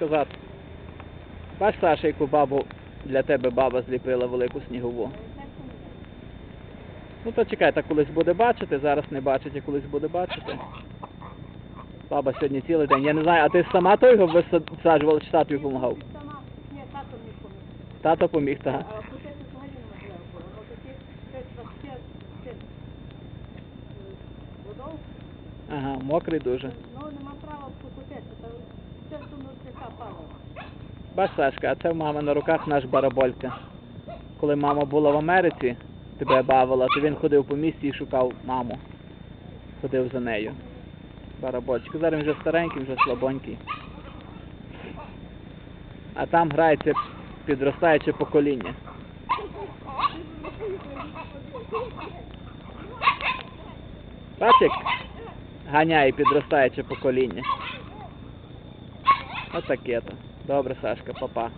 сказати. Бач, Саша, яку бабу для тебе баба зліпила велику снігову. Ну то чекай, так колись буде бачити, зараз не бачить, а колись буде бачити. Баба сьогодні цілий день. Я не знаю, а ти сама той його висаджувала чи татові допомагав? Ні, тато не помог. Тато поміг, так. Ага, мокрий дуже. ну нема права покутити, то це в тому така пала. Бач, Сашка, а це в мами на руках наш бараболька. Коли мама була в Америці, тебе бавила, то він ходив по місті і шукав маму. Ходив за нею. Барабольчик. Зараз він вже старенький, вже слабонький. А там грається підростаюче покоління. Бачиш, як ганяє підростаюче покоління. Отаке то. Добре, Сашка, папа.